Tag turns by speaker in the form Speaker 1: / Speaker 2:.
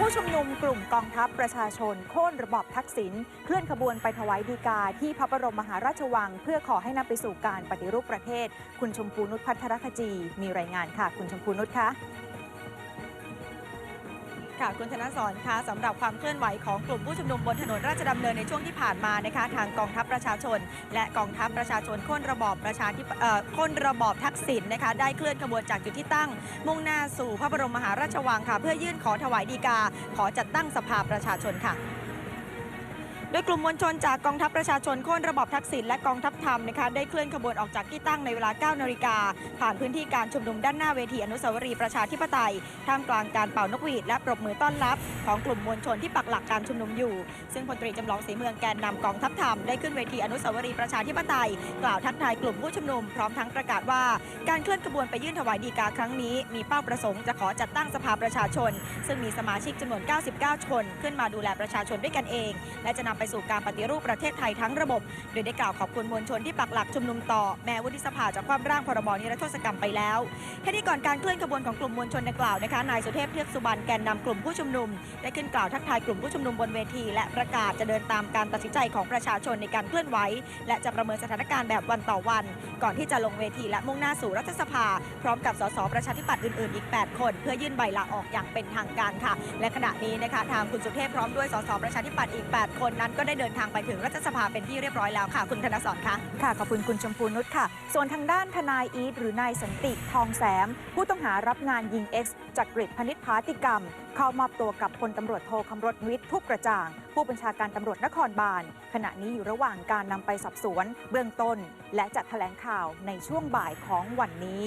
Speaker 1: ผู้ชุมนุมกลุ่มกองทัพประชาชน โค่นระบอบทักษิณเคลื่อนขบวนไปถวายดีกาที่พระบรมมหาราชวัง เพื่อขอให้นำไปสู่การปฏิรูปประเทศ คุณชมพูนุชพัทรคจี มีรายงานค่ะ คุณชมพูนุชคะ
Speaker 2: ค่ะคุณธนสรคะสำหรับความเคลื่อนไหวของกลุ่มผู้ชุมนุมบนถนนราชดำเนินในช่วงที่ผ่านมานะคะทางกองทัพประชาชน และกองทัพประชาชนค่นระบอบประชาธิปเอ่อค้นระบอบทักษิณนะคะได้เคลื่อนขบวนจากจุดที่ตั้ง มุ่งหน้าสู่พระบรมมหาราชวังค่ะ เพื่อยื่นขอถวายดีกา ขอจัดตั้งสภาประชาชนค่ะ ดยกลุ่มมวลชนจากกองทัพประชาชนโค่นระบอบทักษิณและกองทัพธรรมนะคะได้เคลื่อนขบวนออกจากที่ตั้งในเวลา 9 นาฬิกา ผ่านพื้นที่การชุมนุมด้านหน้าเวทีอนุสาวรีย์ประชาธิปไตย ท่ามกลางการเป่านกหวีดและปรบมือต้อนรับของกลุ่มมวลชนที่ปักหลักการชุมนุมอยู่ ซึ่งพลตรีจำลองศรีเมืองแกนนำกองทัพธรรมได้ขึ้นเวทีอนุสาวรีย์ประชาธิปไตย กล่าวทักทายกลุ่มผู้ชุมนุมพร้อมทั้งประกาศว่า การเคลื่อนขบวนไปยื่นถวายดีกาครั้งนี้ มีเป้าประสงค์จะขอจัดตั้งสภาประชาชน ซึ่งมีสมาชิกจำนวน 99 คน ขึ้นมาดูแลประชาชนด้วยกันเอง และจะนำไปสู่การปฏิรูปประเทศไทยทั้งระบบ โดยได้กล่าวขอบคุณมวลชนที่ปักหลักชุมนุมต่อ แม้วุฒิสภาจะคว่ำร่างพรบนิรโทษกรรมไปแล้วขณะที่ก่อนการเคลื่อนขบวนของกลุ่มมวลชนดังกล่าวนะคะ นายสุเทพเทือกสุบรรณแกนนำกลุ่มผู้ชุมนุม ได้ขึ้นกล่าวทักทายกลุ่มผู้ชุมนุมบนเวที และประกาศจะเดินตามการตัดสินใจของประชาชนในการเคลื่อนไหวและจะประเมินสถานการณ์แบบวันต่อวัน ก่อนที่จะลงเวทีและมุ่งหน้าสู่รัฐสภา พร้อมกับสสประชาธิปัตย์อื่น ๆ อีก 8 คน เพื่อยื่นใบลาออกอย่างเป็นทางการค่ะ และขณะนี้นะคะทางคุณสุเทพพร้อมด้วยสสประชาธิปัตย์อีก 8 คนนั้นก็ได้เดินทางไปถึงรัฐสภาเป็นที่เรียบร้อยแล้วค่ะ คุณธนสรค่ะ
Speaker 1: ค่ะขอบคุณคุณชมพูนุชค่ะ ส่วนทางด้านทนายอีทหรือนายสันติทองแสม ผู้ต้องหารับงานยิง X จากกริดพนิษพาติกรรม เข้ามอบตัวกับพลตำรวจโทคำรถวิทย์ทุกกระจ่าง ผู้บัญชาการตำรวจนครบาล ขณะนี้อยู่ระหว่างการนำไปสอบสวน เบื้องต้น และจะแถลงข่าวในช่วงบ่ายของวันนี้